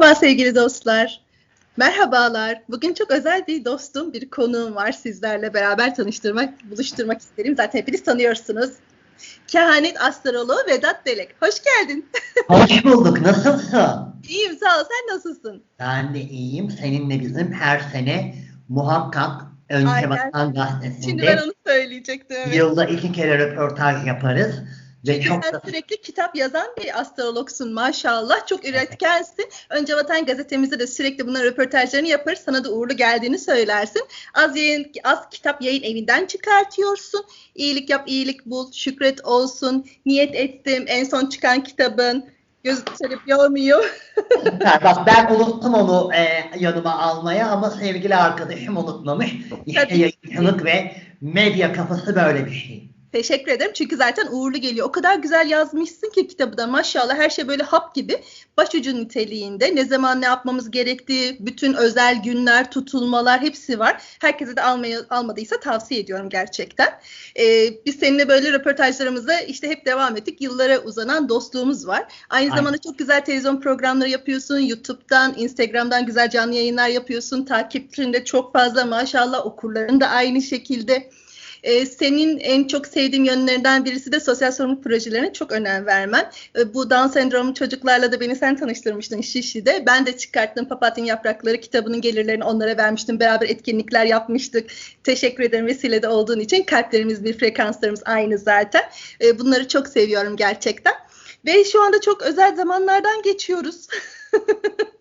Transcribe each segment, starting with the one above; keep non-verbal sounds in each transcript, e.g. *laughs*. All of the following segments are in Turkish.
Merhaba sevgili dostlar. Merhabalar. Bugün çok özel bir dostum, bir konuğum var sizlerle beraber tanıştırmak, buluşturmak isterim. Zaten hepiniz tanıyorsunuz. Kehanet astroloğu Vedat Delek. Hoş geldin. *laughs* Hoş bulduk. Nasılsın? İyiyim sağ ol. Sen nasılsın? Ben de iyiyim. Seninle bizim her sene muhakkak Önce Aynen. Vatan Şimdi ben Gazetesi'nde onu söyleyecektim. Evet. yılda iki kere röportaj yaparız. Ve Çünkü çok sen da sürekli kitap yazan bir astrologsun maşallah. Çok üretkensin. Önce Vatan Gazetemizde de sürekli bunların röportajlarını yaparız. Sana da uğurlu geldiğini söylersin. Az yayın, az kitap yayın evinden çıkartıyorsun. İyilik yap, iyilik bul, şükret olsun. Niyet ettim. En son çıkan kitabın. Gözü söyleyip yormuyor. Bak ben unuttum onu e, yanıma almaya ama sevgili arkadaşım unutmamış. İşte *laughs* yayıncılık ve medya kafası böyle bir şey. Teşekkür ederim çünkü zaten uğurlu geliyor. O kadar güzel yazmışsın ki kitabı da maşallah her şey böyle hap gibi başucu niteliğinde. Ne zaman ne yapmamız gerektiği, bütün özel günler, tutulmalar hepsi var. Herkese de almayı, almadıysa tavsiye ediyorum gerçekten. Ee, biz seninle böyle röportajlarımıza işte hep devam ettik. Yıllara uzanan dostluğumuz var. Aynı Aynen. zamanda çok güzel televizyon programları yapıyorsun. YouTube'dan, Instagram'dan güzel canlı yayınlar yapıyorsun. Takipçinde çok fazla maşallah okurların da aynı şekilde. Ee, senin en çok sevdiğim yönlerinden birisi de sosyal sorumluluk projelerine çok önem vermen. Ee, bu Down sendromu çocuklarla da beni sen tanıştırmıştın Şişli'de. Ben de çıkarttım Papatya Yaprakları kitabının gelirlerini onlara vermiştim. Beraber etkinlikler yapmıştık. Teşekkür ederim vesilede olduğun için. Kalplerimiz bir, frekanslarımız aynı zaten. Ee, bunları çok seviyorum gerçekten. Ve şu anda çok özel zamanlardan geçiyoruz. *laughs*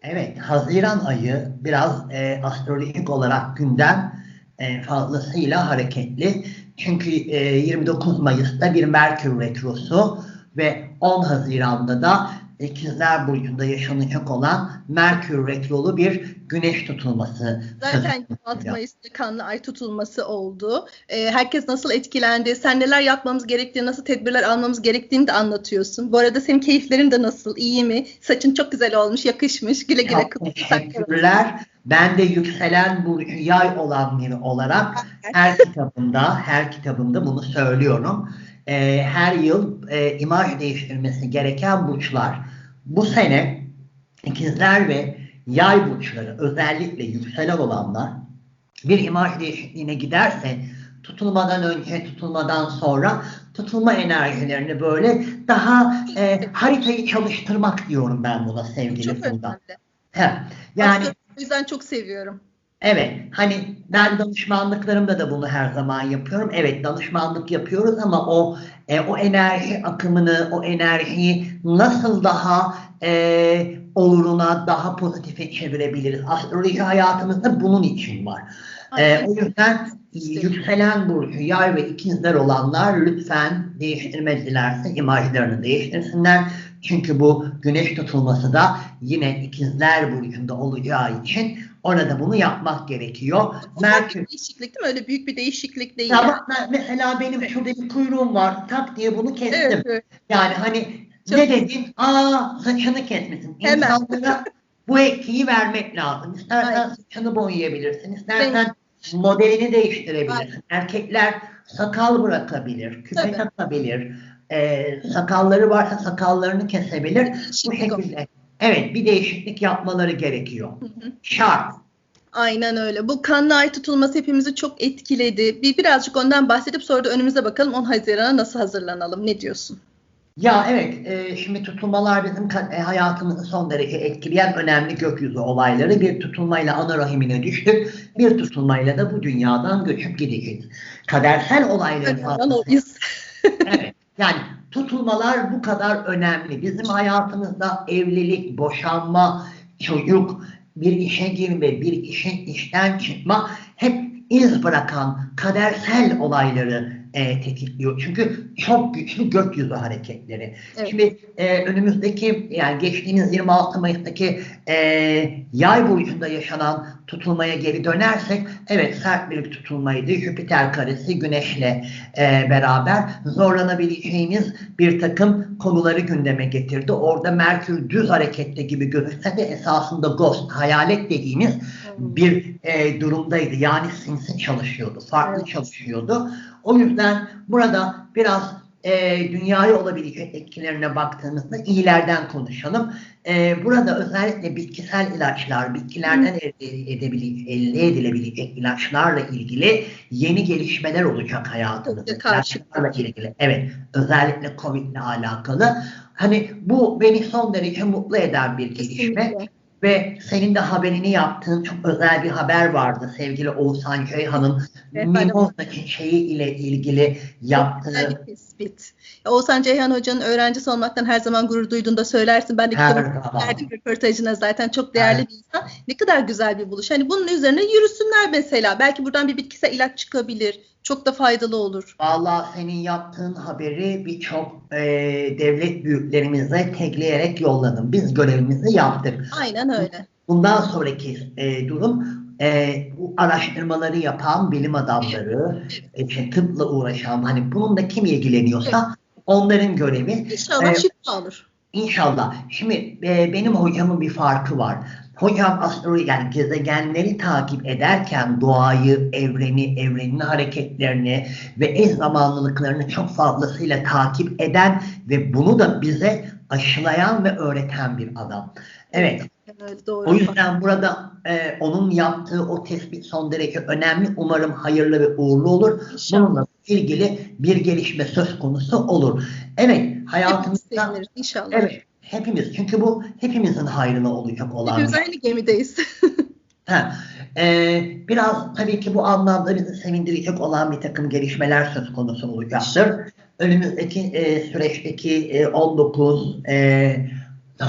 Evet, Haziran ayı biraz e, astrolojik olarak gündem e, fazlasıyla hareketli. Çünkü e, 29 Mayıs'ta bir Merkür Retrosu ve 10 Haziran'da da İkizler Burcu'nda yaşanacak olan Merkür Retrolu bir güneş tutulması. Zaten söz 6 konusu. Mayıs'ta kanlı ay tutulması oldu. Ee, herkes nasıl etkilendi, sen neler yapmamız gerektiğini, nasıl tedbirler almamız gerektiğini de anlatıyorsun. Bu arada senin keyiflerin de nasıl, iyi mi? Saçın çok güzel olmuş, yakışmış. Güle güle Çok kullan. teşekkürler. Ben de yükselen burcu yay olan biri olarak her kitabımda, her kitabımda bunu söylüyorum. Ee, her yıl e, imaj değiştirmesi gereken burçlar. Bu sene ikizler ve yay burçları özellikle yükselen olanlar bir imaj değişikliğine giderse tutulmadan önce, tutulmadan sonra tutulma enerjilerini böyle daha e, haritayı çalıştırmak diyorum ben buna sevgili Funda. yani o yüzden çok seviyorum. Evet, hani ben danışmanlıklarımda da bunu her zaman yapıyorum. Evet, danışmanlık yapıyoruz ama o e, o enerji akımını, o enerjiyi nasıl daha e, oluruna, daha pozitife çevirebiliriz? Astroloji hayatımızda bunun için var. E, o yüzden yükselen burcu, yay ve ikizler olanlar lütfen değiştirmedilerse imajlarını değiştirsinler. Çünkü bu güneş tutulması da yine ikizler burcunda olacağı için orada bunu yapmak gerekiyor. Merkür Bir değişiklik değil mi? Öyle büyük bir değişiklik değil. ya yani. mesela benim şurada bir kuyruğum var. Tak diye bunu kestim. Evet, evet. Yani hani Çok- ne dedin? Aa saçını kesmişsin. Hemen. İnsanlara bu etkiyi vermek lazım. İstersen Aynen. saçını boyayabilirsin. İstersen modelini değiştirebilirsin. Erkekler sakal bırakabilir. Küpe Tabii. takabilir. Ee, sakalları varsa sakallarını kesebilir. Bu Değişiklik o. şekilde. Evet bir değişiklik yapmaları gerekiyor. Hı hı. Şart. Aynen öyle. Bu kanlı ay tutulması hepimizi çok etkiledi. Bir birazcık ondan bahsedip sonra da önümüze bakalım 10 Haziran'a nasıl hazırlanalım? Ne diyorsun? Ya evet, e, şimdi tutulmalar bizim e, hayatımızı son derece etkileyen önemli gökyüzü olayları. Bir tutulmayla ana rahimine düştük, bir tutulmayla da bu dünyadan göçüp gideceğiz. Kadersel olayların oyuz. Evet, yani tutulmalar bu kadar önemli. Bizim hayatımızda evlilik, boşanma, çocuk, bir işe girme, bir işin işten çıkma hep iz bırakan kadersel olayları e, tetikliyor. Çünkü çok güçlü gökyüzü hareketleri. Evet. Şimdi e, önümüzdeki yani geçtiğimiz 26 Mayıs'taki e, yay burcunda yaşanan tutulmaya geri dönersek evet sert bir tutulmaydı. Jüpiter karesi güneşle e, beraber zorlanabileceğimiz bir takım konuları gündeme getirdi. Orada Merkür düz harekette gibi gözükse de esasında ghost, hayalet dediğimiz bir e, durumdaydı. Yani sinsi çalışıyordu, farklı Evet. çalışıyordu. O yüzden burada biraz e, dünyaya olabilecek etkilerine baktığımızda iyilerden konuşalım. E, burada özellikle bitkisel ilaçlar, bitkilerden elde, elde edilebilecek ilaçlarla ilgili yeni gelişmeler olacak hayatımızda. İlaçlarla ilgili. Evet, özellikle Covid ile alakalı. Hani bu beni son derece mutlu eden bir gelişme. Kesinlikle. Ve senin de haberini yaptığın çok özel bir haber vardı sevgili Oğuzhan Ceyhan'ın mimoza çiçeği ile ilgili yaptığı. tespit. Oğuzhan Ceyhan Hoca'nın öğrencisi olmaktan her zaman gurur duyduğunu da söylersin. Ben de verdim röportajına zaten çok değerli evet. bir insan. Ne kadar güzel bir buluş. Hani bunun üzerine yürüsünler mesela. Belki buradan bir bitkisel ilaç çıkabilir. Çok da faydalı olur. Valla senin yaptığın haberi birçok e, devlet büyüklerimize tekleyerek yolladım. Biz görevimizi yaptık. Aynen öyle. Bundan sonraki e, durum e, bu araştırmaları yapan bilim adamları, işte tıpla uğraşan hani bununla kim ilgileniyorsa evet. onların görevi. İnşallah e, şifa olur. İnşallah. Şimdi e, benim hocamın bir farkı var. Hocam astroloji yani gezegenleri takip ederken doğayı, evreni, evrenin hareketlerini ve eş zamanlılıklarını çok fazlasıyla takip eden ve bunu da bize aşılayan ve öğreten bir adam. Evet. evet doğru. O yüzden burada e, onun yaptığı o tespit son derece önemli. Umarım hayırlı ve uğurlu olur. İnşallah. Bununla ilgili bir gelişme söz konusu olur. Evet, hayatımızda inşallah. Evet, Hepimiz. Çünkü bu hepimizin hayrına olacak olan. Hepimiz aynı gemideyiz. *laughs* ha, e, biraz tabii ki bu anlamda bizi sevindirecek olan bir takım gelişmeler söz konusu olacaktır. Önümüzdeki e, süreçteki e, 19 e,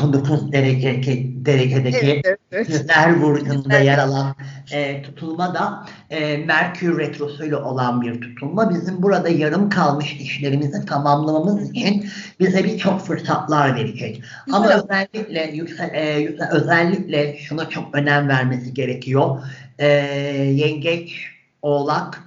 19 derece, derecedeki evet, evet. Sizler burcunda yer alan e, tutulma da e, Merkür retrosuyla olan bir tutulma. Bizim burada yarım kalmış işlerimizi tamamlamamız için bize birçok fırsatlar verecek. Ama özellikle yüksel, e, özellikle şuna çok önem vermesi gerekiyor. E, yengeç, oğlak,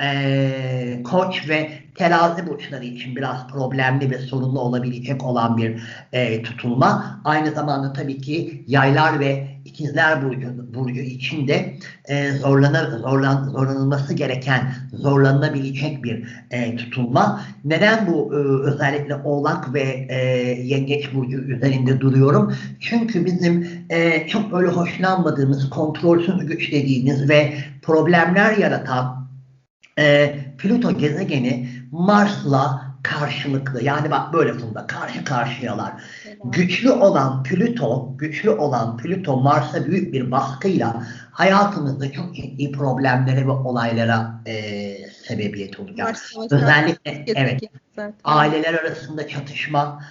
e, koç ve terazi burçları için biraz problemli ve sorunlu olabilecek olan bir e, tutulma. Aynı zamanda tabii ki yaylar ve ikizler burcu, burcu için de e, zorlana, zorlan, zorlanılması gereken, zorlanılabilecek bir e, tutulma. Neden bu e, özellikle oğlak ve e, yengeç burcu üzerinde duruyorum? Çünkü bizim e, çok böyle hoşlanmadığımız, kontrolsüz güç dediğimiz ve problemler yaratan e, Plüto gezegeni Mars'la karşılıklı. Yani bak böyle bunda karşı karşıyalar. Güçlü olan Plüto, güçlü olan Plüto Mars'a büyük bir baskıyla hayatımızda çok ciddi problemlere ve olaylara e, sebebiyet olacak. Mars, Özellikle evet aileler arasında çatışma,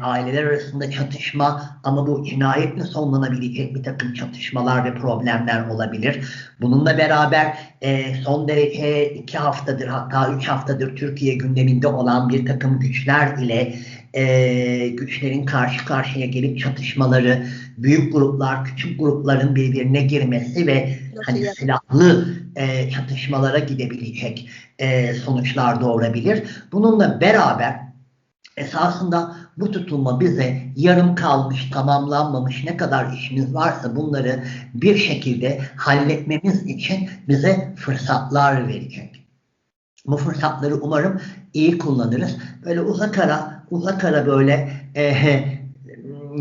aileler arasında çatışma ama bu cinayetle sonlanabilecek bir takım çatışmalar ve problemler olabilir. Bununla beraber e, son derece iki haftadır hatta üç haftadır Türkiye gündeminde olan bir takım güçler ile e, güçlerin karşı karşıya gelip çatışmaları, büyük gruplar, küçük grupların birbirine girmesi ve hani silahlı e, çatışmalara gidebilecek e, sonuçlar doğurabilir. Bununla beraber esasında bu tutulma bize yarım kalmış, tamamlanmamış ne kadar işimiz varsa bunları bir şekilde halletmemiz için bize fırsatlar verecek. Bu fırsatları umarım iyi kullanırız. Böyle uzak ara, uzak ara böyle e,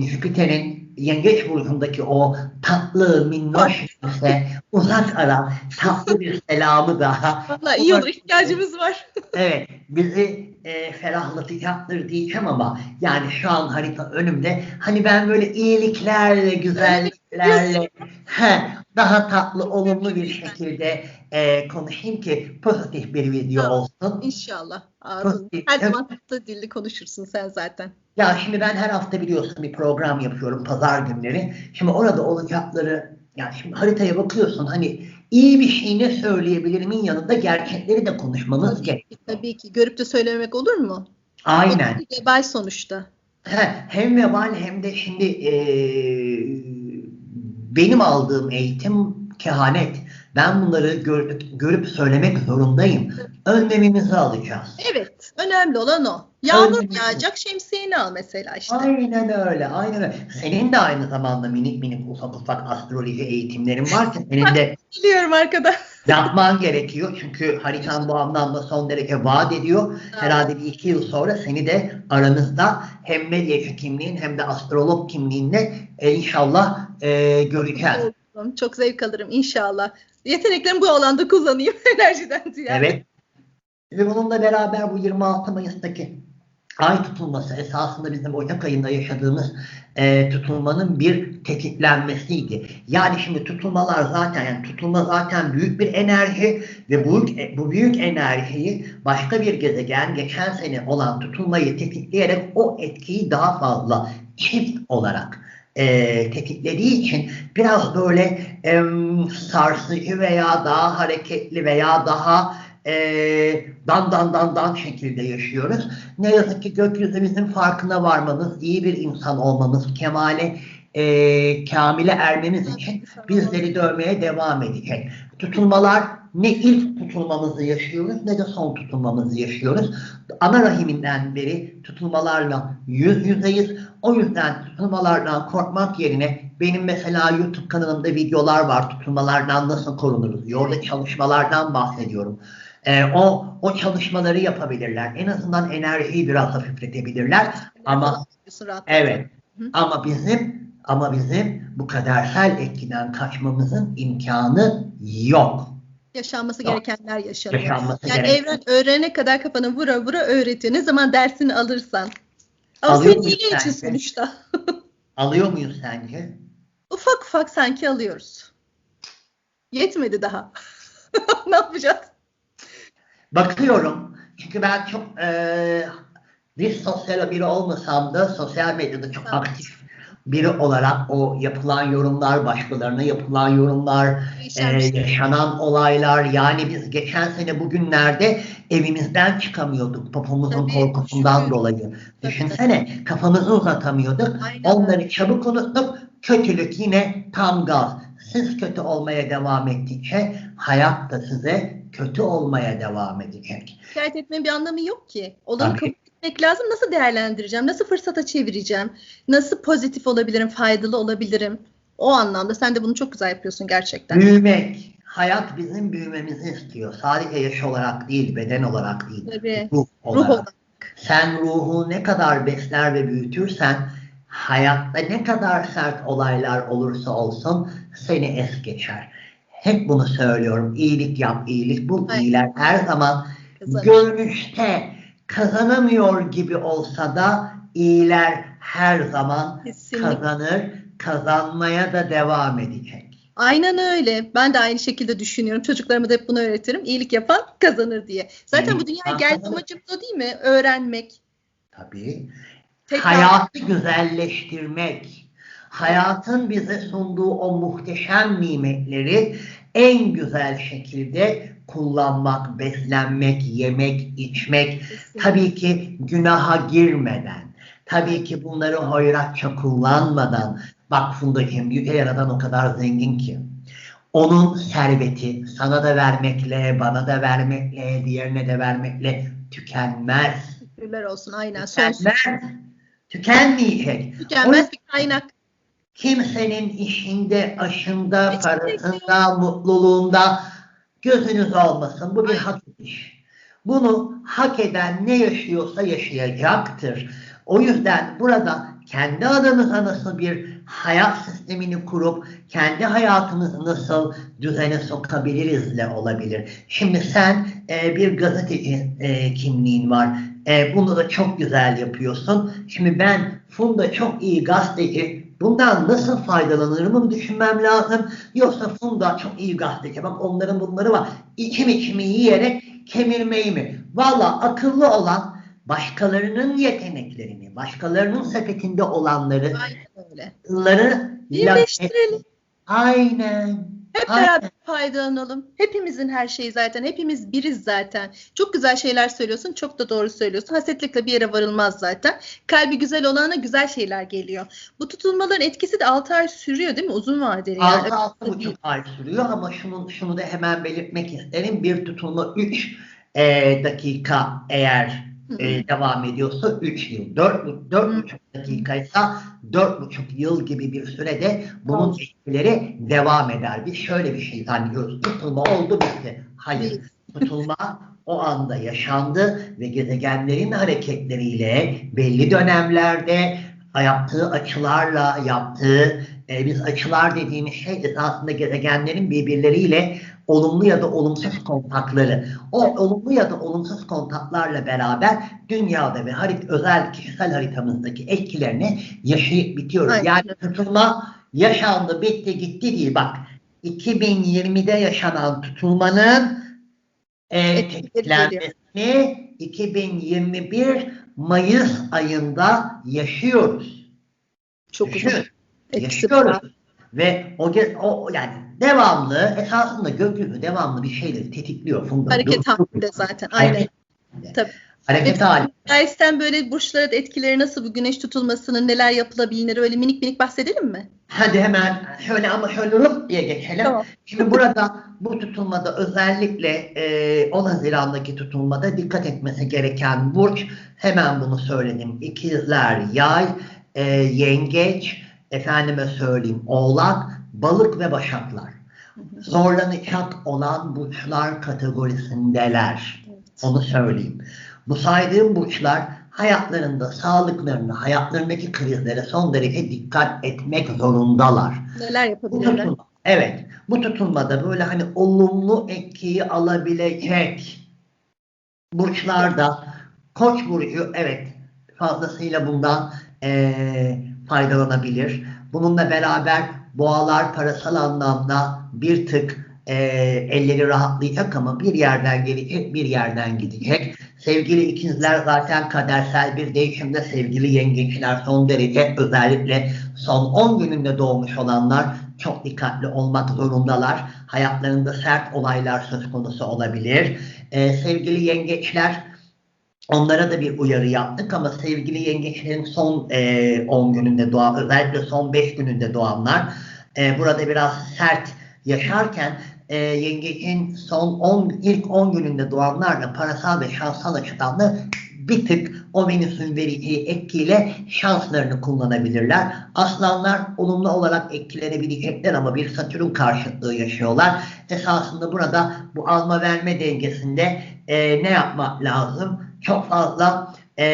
Jüpiter'in yengeç burcundaki o tatlı, minnoş işte uzak ara tatlı bir selamı daha. Valla iyi olur ihtiyacımız var. evet bizi e, ferahlatacaktır diyeceğim ama yani şu an harita önümde hani ben böyle iyiliklerle, güzelliklerle he, daha tatlı, olumlu bir şekilde e, konuşayım ki pozitif bir video tamam. olsun. İnşallah. Ağzın. Her zaman tatlı dilli konuşursun sen zaten. Ya şimdi ben her hafta biliyorsun bir program yapıyorum pazar günleri. Şimdi orada olacakları yani şimdi haritaya bakıyorsun hani iyi bir şey ne söyleyebilirimin yanında gerçekleri de konuşmamız tabii gerekiyor. Ki, tabii ki. Görüp de söylemek olur mu? Aynen. O vebal sonuçta. He, hem vebal hem de şimdi e, benim aldığım eğitim kehanet Ben bunları görüp, görüp söylemek zorundayım. Önlemimizi alacağız. Evet, önemli olan o. Yağmur Önemli. yağacak, şemsiyeni al mesela işte. Aynen öyle, aynen öyle. Senin de aynı zamanda minik minik ufak ufak astroloji eğitimlerin var ki senin de *laughs* Biliyorum arkada. Yapman gerekiyor. Çünkü haritan bu anlamda son derece vaat ediyor. Herhalde bir iki yıl sonra seni de aranızda hem medyacı kimliğin hem de astrolog kimliğinle e, inşallah e, göreceğiz. Çok zevk alırım inşallah. Yeteneklerimi bu alanda kullanayım *laughs* enerjiden ziyade. Evet. Ve bununla beraber bu 26 Mayıs'taki ay tutulması esasında bizim Ocak ayında yaşadığımız e, tutulmanın bir tetiklenmesiydi. Yani şimdi tutulmalar zaten yani tutulma zaten büyük bir enerji ve bu, bu büyük enerjiyi başka bir gezegen geçen sene olan tutulmayı tetikleyerek o etkiyi daha fazla çift olarak e, tetiklediği için biraz böyle em, sarsıcı veya daha hareketli veya daha e, dan dan dan dan şekilde yaşıyoruz. Ne yazık ki gökyüzü bizim farkına varmamız, iyi bir insan olmamız, kemale, e, kamile ermemiz için bizleri dövmeye devam edecek. Tutulmalar ne ilk tutulmamızı yaşıyoruz ne de son tutulmamızı yaşıyoruz. Ana rahiminden beri tutulmalarla yüz yüzeyiz. O yüzden tutulmalardan korkmak yerine benim mesela YouTube kanalımda videolar var tutulmalardan nasıl korunuruz diye. Orada çalışmalardan bahsediyorum. Ee, o o çalışmaları yapabilirler. En azından enerjiyi biraz hafifletebilirler. Ama evet. Hı. Ama bizim ama bizim bu kadersel etkiden kaçmamızın imkanı yok. Yaşanması Yok. gerekenler yaşanıyor. Yaşanması yani gereken- evren öğrenene kadar kafanı vura vura öğretiyor. Ne zaman dersini alırsan. Ama Alıyor senin iyiliğin için sonuçta. *laughs* Alıyor muyuz sence? Ufak ufak sanki alıyoruz. Yetmedi daha. *laughs* ne yapacağız? Bakıyorum. Çünkü ben çok eee bir sosyal biri olmasam da sosyal medyada çok Tamam. aktif biri olarak o yapılan yorumlar, başkalarına yapılan yorumlar, bir şey. yaşanan olaylar yani biz geçen sene bugünlerde evimizden çıkamıyorduk popomuzun Tabii, korkusundan şükür. dolayı. Düşünsene kafamızı uzatamıyorduk. Aynen Onları çabuk unuttuk. Kötülük yine tam gaz. Siz kötü olmaya devam ettikçe hayat da size kötü olmaya devam edecek. Şikayet etmenin bir anlamı yok ki. Olanı kabul etmek lazım. Nasıl değerlendireceğim? Nasıl fırsata çevireceğim? Nasıl pozitif olabilirim? Faydalı olabilirim? O anlamda sen de bunu çok güzel yapıyorsun gerçekten. Büyümek. Hayat bizim büyümemizi istiyor. Sadece yaş olarak değil, beden olarak değil. Tabii. Ruh Ruh olarak. olarak. Sen ruhu ne kadar besler ve büyütürsen hayatta ne kadar sert olaylar olursa olsun seni es geçer. Hep bunu söylüyorum. İyilik yap, iyilik bul. Aynen. İyiler her zaman Kazanır. görünüşte kazanamıyor gibi olsa da iyiler her zaman Kesinlikle. kazanır, kazanmaya da devam edecek. Aynen öyle. Ben de aynı şekilde düşünüyorum. Çocuklarıma da hep bunu öğretirim. İyilik yapan kazanır diye. Zaten İyilik bu dünyaya gelme amacımız o değil mi? Öğrenmek. Tabii. Tekrar Hayatı güzelleştirmek, hayatın bize sunduğu o muhteşem nimetleri en güzel şekilde kullanmak, beslenmek, yemek, içmek, tabii ki günaha girmeden, tabii ki bunları hoyratça kullanmadan, bak Fundacığım Yüce Yaradan o kadar zengin ki, onun serveti sana da vermekle, bana da vermekle, diğerine de vermekle tükenmez. Şükürler olsun. Aynen. Sonsuz. Tükenmez. Tükenmeyecek. Tükenmez bir kaynak. Kimsenin işinde, aşında, parasında, mutluluğunda gözünüz olmasın. Bu bir hak ediş. Bunu hak eden ne yaşıyorsa yaşayacaktır. O yüzden burada kendi adımıza nasıl bir hayat sistemini kurup kendi hayatımızı nasıl düzene sokabilirizle olabilir. Şimdi sen e, bir gazeteci e, kimliğin var. E, bunu da çok güzel yapıyorsun. Şimdi ben Funda çok iyi gazeteci. Bundan nasıl faydalanırımı düşünmem lazım. Yoksa Funda çok iyi gazeteci. Bak onların bunları var. İçim içimi yiyerek kemirmeyi mi? Valla akıllı olan başkalarının yeteneklerini, başkalarının sepetinde olanları Aynen öyle. Birleştirelim. Aynen. Hep Aynen. beraber faydalanalım. Hepimizin her şeyi zaten. Hepimiz biriz zaten. Çok güzel şeyler söylüyorsun. Çok da doğru söylüyorsun. Hasetlikle bir yere varılmaz zaten. Kalbi güzel olana güzel şeyler geliyor. Bu tutulmaların etkisi de 6 ay sürüyor değil mi? Uzun vadeli. yani. Altı altı buçuk ay sürüyor ama şunu, şunu da hemen belirtmek isterim. Bir tutulma 3 dakika eğer. E, devam ediyorsa *laughs* 3 yıl. 4, 4,5 dakikaysa 4,5 yıl gibi bir sürede bunun etkileri devam eder. Biz şöyle bir şey zannediyoruz. Tutulma oldu bitti. Hayır. Tutulma o anda yaşandı ve gezegenlerin hareketleriyle belli dönemlerde yaptığı açılarla yaptığı e, biz açılar dediğimiz şey esasında gezegenlerin birbirleriyle olumlu ya da olumsuz kontakları. O olumlu ya da olumsuz kontaklarla beraber dünyada ve harit özel kişisel haritamızdaki etkilerini yaşayıp bitiyoruz. Aynen. Yani tutulma yaşandı, bitti, gitti değil. Bak 2020'de yaşanan tutulmanın e, tetiklenmesini 2021 Mayıs ayında yaşıyoruz. Çok uzun. Yaşıyoruz. Ve o, o yani devamlı esasında gökyüzü devamlı bir şeyleri tetikliyor. Funda. Hareket halinde zaten. Aynen. Hareket, Tabii. hareket Ve- hali. Dersten böyle burçlara etkileri nasıl bu güneş tutulmasının neler yapılabilir öyle minik minik bahsedelim mi? Hadi hemen şöyle ama şöyle rıp diye geçelim. Tamam. Şimdi burada bu tutulmada özellikle e, 10 Haziran'daki tutulmada dikkat etmesi gereken burç hemen bunu söyledim. İkizler, Yay, e, Yengeç, efendime söyleyeyim Oğlak, Balık ve Başaklar. Zorlanacak olan burçlar kategorisindeler. Onu söyleyeyim. Bu saydığım burçlar hayatlarında sağlıklarını, hayatlarındaki krizlere son derece dikkat etmek zorundalar. Neler Bu yapabilirler? tutulma, evet. Bu tutulmada böyle hani olumlu etkiyi alabilecek burçlarda Koç burcu evet fazlasıyla bundan eee, faydalanabilir. Bununla beraber boğalar parasal anlamda bir tık eee, elleri rahatlayacak ama bir yerden gelecek bir yerden gidecek. Sevgili ikizler zaten kadersel bir değişimde sevgili yengeçler son derece özellikle son 10 gününde doğmuş olanlar çok dikkatli olmak zorundalar. Hayatlarında sert olaylar söz konusu olabilir. Ee, sevgili yengeçler onlara da bir uyarı yaptık ama sevgili yengeçlerin son e, 10 gününde doğan özellikle son 5 gününde doğanlar e, burada biraz sert yaşarken e, yengecin son 10 ilk 10 gününde doğanlarla parasal ve şansal açıdan da bir tık o Venüs'ün vereceği etkiyle şanslarını kullanabilirler. Aslanlar olumlu olarak etkilenebilecekler ama bir Satürn karşıtlığı yaşıyorlar. Esasında burada bu alma verme dengesinde e, ne yapmak lazım? Çok fazla e,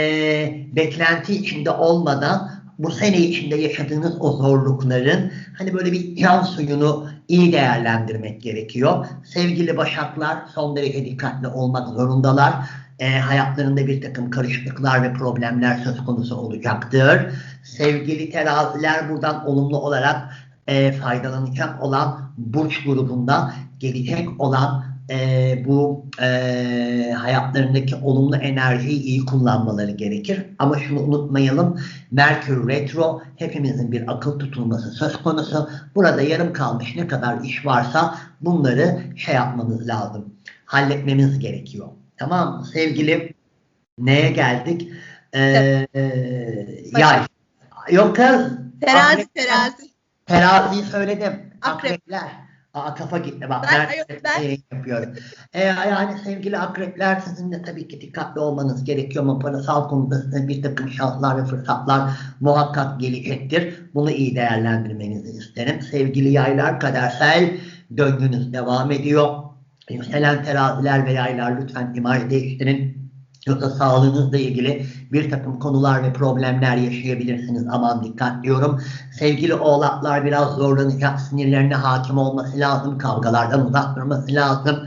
beklenti içinde olmadan bu sene içinde yaşadığınız o zorlukların hani böyle bir can suyunu iyi değerlendirmek gerekiyor. Sevgili başaklar son derece dikkatli olmak zorundalar. E, hayatlarında bir takım karışıklıklar ve problemler söz konusu olacaktır. Sevgili teraziler buradan olumlu olarak e, faydalanacak olan burç grubunda gelecek olan e, bu e, hayatlarındaki olumlu enerjiyi iyi kullanmaları gerekir. Ama şunu unutmayalım. Merkür Retro hepimizin bir akıl tutulması söz konusu. Burada yarım kalmış ne kadar iş varsa bunları şey yapmamız lazım. Halletmemiz gerekiyor. Tamam mı? Sevgili neye geldik? Ee, yay. Yok kız. Terazi terazi. Teraziyi söyledim. Akrep. Akrepler. Aa kafa gitti bak. Ben- Ben, ben- şey yapıyorum. Ee, yani sevgili akrepler sizin de tabii ki dikkatli olmanız gerekiyor ama parasal konuda size bir takım şanslar ve fırsatlar muhakkak gelecektir. Bunu iyi değerlendirmenizi isterim. Sevgili yaylar kadersel döngünüz devam ediyor. Yükselen teraziler ve yaylar lütfen imaj değiştirin. Yoksa sağlığınızla ilgili bir takım konular ve problemler yaşayabilirsiniz. Aman dikkat diyorum. Sevgili oğlaklar biraz zorlanacak. Sinirlerine hakim olması lazım. Kavgalardan uzak durması lazım.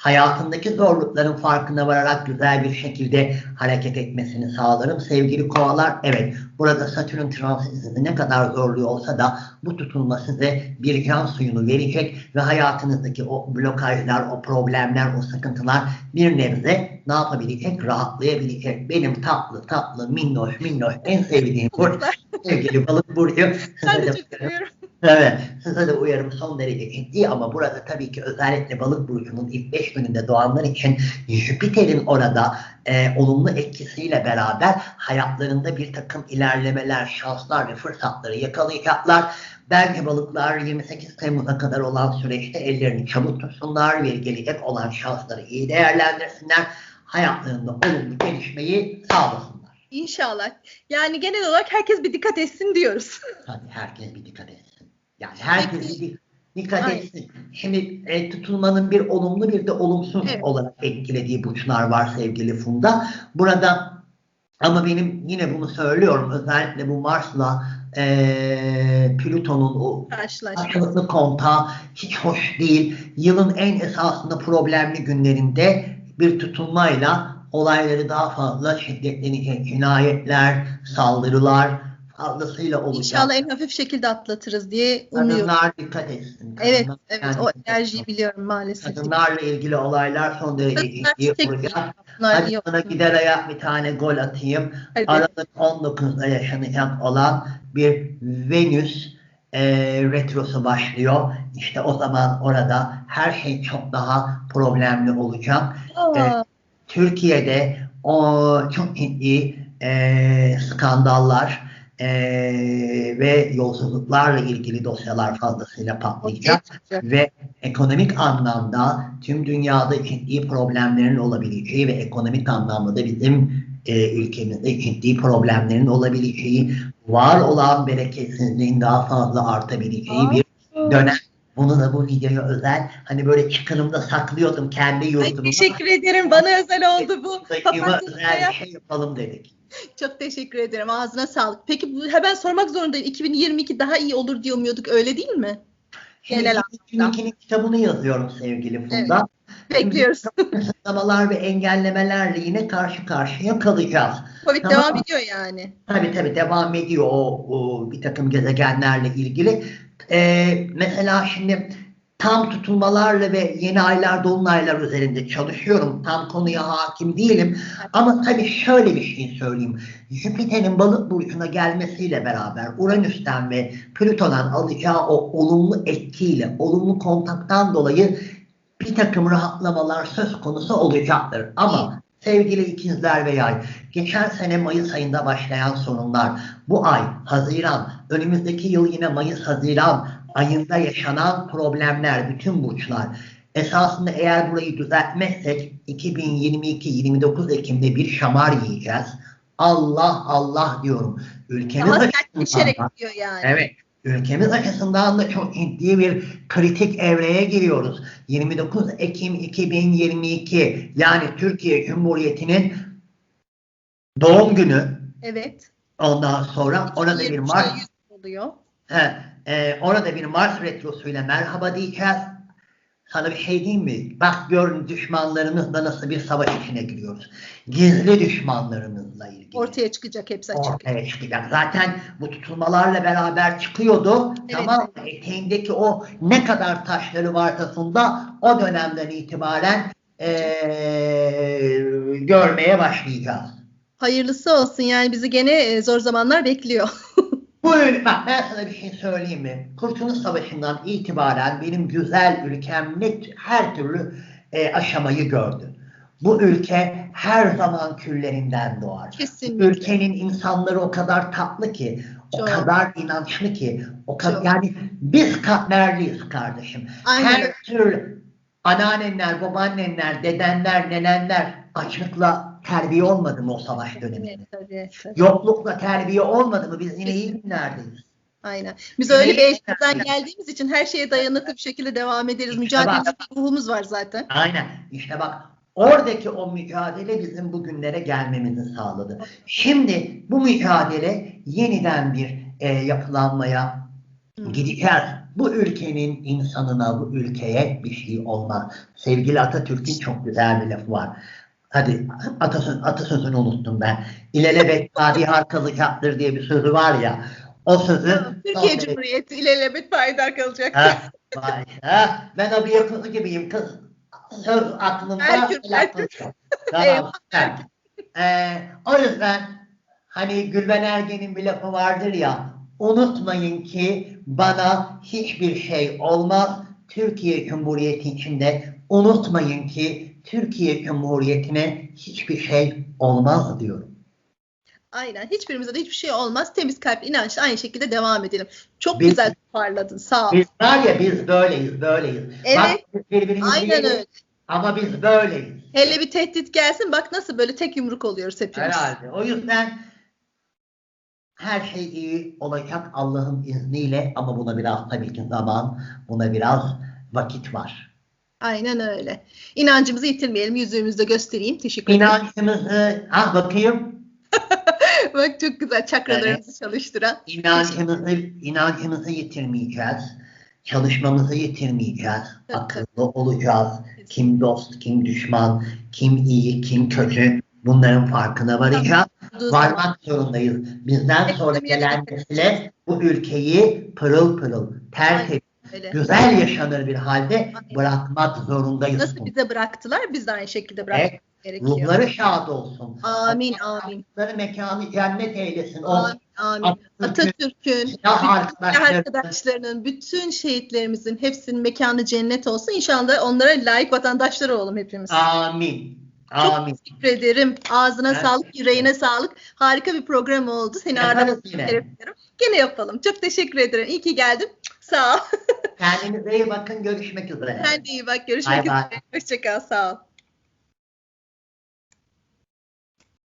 Hayatındaki zorlukların farkına vararak güzel bir şekilde hareket etmesini sağlarım. Sevgili kovalar evet burada Satürn transiti sizi ne kadar zorluyor olsa da bu tutulma size bir can suyunu verecek ve hayatınızdaki o blokajlar, o problemler, o sıkıntılar bir nebze ne yapabilecek? Rahatlayabilecek. Benim tatlı tatlı minnoş minnoş en sevdiğim burç sevgili balık burcu. Size de. Evet, size de uyarım son derece ciddi ama burada tabii ki özellikle balık burcunun ilk 5 gününde doğanlar için Jüpiter'in orada e, olumlu etkisiyle beraber hayatlarında bir takım ilerlemeler, şanslar ve fırsatları yakalayacaklar. Belki balıklar 28 Temmuz'a kadar olan süreçte ellerini çabuk tutsunlar ve gelecek olan şansları iyi değerlendirsinler. Hayatlarında olumlu gelişmeyi sağlasınlar. İnşallah. Yani genel olarak herkes bir dikkat etsin diyoruz. Tabii herkes bir dikkat etsin. Yani herkes bir dikkat Aynen. etsin. Şimdi e, tutulmanın bir olumlu bir de olumsuz Evet. olarak etkilediği burçlar var sevgili Funda. Burada ama benim yine bunu söylüyorum özellikle bu Mars'la e, Plüton'un o. Karşılıklı kontağı hiç hoş değil. Yılın en esasında problemli günlerinde bir tutulmayla olayları daha fazla şiddetlenecek. Cinayetler, saldırılar fazlasıyla olacak. İnşallah en hafif şekilde atlatırız diye umuyorum. Kadınlar dikkat etsin. Evet, Kadınlar- evet yani o enerjiyi biliyorum maalesef. Kadınlarla ilgili olaylar son derece çiçek olacak. Hadi iyi sana gider ayak bir tane gol atayım. Aralık 19'da yaşanacak olan bir Venüs e, retrosu başlıyor. İşte o zaman orada her şey çok daha problemli olacak. Aa, Türkiye'de o çok ciddi e, skandallar e, ve yolsuzluklarla ilgili dosyalar fazlasıyla patlayacak ve ekonomik anlamda tüm dünyada ciddi problemlerin olabileceği ve ekonomik anlamda da bizim e, ülkemizde ciddi problemlerin olabileceği, var olan bereketsizliğin daha fazla artabileceği bir dönem. Bunu da bu videoya özel hani böyle çıkınımda saklıyordum kendi Ay, yurtumda. teşekkür ederim. Bana özel oldu bu. Papatya özel bir şey yapalım dedik. *laughs* Çok teşekkür ederim. Ağzına sağlık. Peki bu hemen sormak zorundayım. 2022 daha iyi olur diyor muyduk? Öyle değil mi? Genel anlamda. 2022'nin kitabını yazıyorum sevgili Funda. Bekliyoruz. Kısıtlamalar ve engellemelerle yine karşı karşıya kalacağız. Covid Tamam. devam ediyor yani. Tabii tabii devam ediyor o, o bir takım gezegenlerle ilgili. Ee, mesela şimdi tam tutulmalarla ve yeni aylar, dolunaylar üzerinde çalışıyorum. Tam konuya hakim değilim. Ama tabii şöyle bir şey söyleyeyim. Jüpiter'in balık burcuna gelmesiyle beraber Uranüs'ten ve Plüton'dan alacağı o olumlu etkiyle, olumlu kontaktan dolayı bir takım rahatlamalar söz konusu olacaktır. Ama sevgili ikizler ve yay, geçen sene Mayıs ayında başlayan sorunlar, bu ay Haziran, önümüzdeki yıl yine Mayıs-Haziran ayında yaşanan problemler, bütün burçlar. Esasında eğer burayı düzeltmezsek 2022-29 Ekim'de bir şamar yiyeceğiz. Allah Allah diyorum. Ülkemiz Daha açısından da- gidiyor yani. Evet. Ülkemiz açısından da çok ciddi bir kritik evreye giriyoruz. 29 Ekim 2022 yani Türkiye Cumhuriyeti'nin doğum günü Evet. ondan sonra orada bir 23'te Mars 100 oluyor. he, e, orada bir Mars retrosuyla merhaba diyeceğiz. Sana bir şey diyeyim mi? Bak gör düşmanlarımızla nasıl bir savaş içine giriyoruz. Gizli düşmanlarımızla ilgili Ortaya çıkacak hepsi açık. ortaya çıkacak. Zaten bu tutulmalarla beraber çıkıyordu. Evet. Tamam mı? Eteğindeki o ne kadar taşları varsa Funda o dönemden itibaren eee, görmeye başlayacağız. Hayırlısı olsun yani bizi gene e, zor zamanlar bekliyor. *laughs* Bu ül- bak ben sana bir şey söyleyeyim mi? Kurtuluş Savaşı'ndan itibaren benim güzel ülkem net her türlü e, aşamayı gördü. Bu ülke her zaman küllerinden doğar. Kesinlikle. Ülkenin insanları o kadar tatlı ki, o Çok. kadar inançlı ki, o kadar Çok. yani biz katmerliyiz kardeşim. Aynen. Her türlü anneannenler, babaannenler, dedenler, nenenler açlıkla terbiye olmadı mı o savaş döneminde? Evet, tabii, tabii. Yoklukla terbiye olmadı mı? Biz yine iyi günlerdeyiz. Aynen. Biz öyle bir eşyadan geldiğimiz için her şeye dayanıklı bir şekilde devam ederiz. İşte Mücadele ruhumuz var zaten. Aynen. İşte bak oradaki o mücadele bizim bugünlere gelmemizi sağladı. Şimdi bu mücadele yeniden bir e, yapılanmaya Hı. gideceğiz. Bu ülkenin insanına, bu ülkeye bir şey olmaz. Sevgili Atatürk'ün çok güzel bir lafı var. Hadi atasöz, atasözünü unuttum ben. İlelebet padihar kalacaktır diye bir sözü var ya. O sözü Türkiye Cumhuriyeti ilelebet payidar kalacak. Ha, vay, ha, ben abiye kızı gibiyim kız. Söz aklımda. Konuşuyor. Tamam. Ee, o yüzden hani Gülben Ergen'in bir lafı vardır ya unutmayın ki bana hiçbir şey olmaz. Türkiye Cumhuriyeti içinde unutmayın ki Türkiye Cumhuriyeti'ne hiçbir şey olmaz diyorum. Aynen. Hiçbirimize de hiçbir şey olmaz. Temiz kalp, inançla aynı şekilde devam edelim. Çok Biz- güzel parladın. Sağ ol. Biz var ya biz böyleyiz, böyleyiz. Evet. Bak birbirimizi Aynen yiyelim öyle. Ama biz böyleyiz. Hele bir tehdit gelsin bak nasıl böyle tek yumruk oluyoruz hepimiz. Herhalde. O yüzden her şey iyi olacak Allah'ın izniyle ama buna biraz tabii ki zaman, buna biraz vakit var. Aynen öyle. İnancımızı yitirmeyelim. Yüzüğümüzü göstereyim. Teşekkür ederim. İnancımızı, ah bakayım, *laughs* Bak çok güzel çakralarımızı çalıştıran. inancımızı, inancımızı yitirmeyeceğiz. Çalışmamızı yitirmeyeceğiz. Evet. Akıllı olacağız. Kim dost, kim düşman, kim iyi, kim kötü bunların farkına varacağız. Varmak zorundayız. Bizden sonra gelen nesile bu ülkeyi pırıl pırıl, tertemiz, öyle. güzel yaşanır bir halde bırakmak zorundayız. Nasıl bize bıraktılar biz de aynı şekilde bırakmamız Evet, gerekiyor. Ruhları şad olsun. Amin Allah amin. Ruhları mekanı cennet eylesin. Amin amin. Atatürk'ün, silah bütün arkadaşları, arkadaşlarının, bütün şehitlerimizin hepsinin mekanı cennet olsun. İnşallah onlara layık vatandaşları olalım hepimiz. amin. Çok Amin. teşekkür ederim. Ağzına Ben sağlık, yüreğine sağlık. Harika bir program oldu. Seni ağırlamak isterim. Gene yapalım. Çok teşekkür ederim. İyi ki geldin. Sağ ol. Kendinize iyi bakın. Görüşmek üzere. Sen de iyi bak. Görüşmek bay. üzere. Hoşçakal. Sağ ol.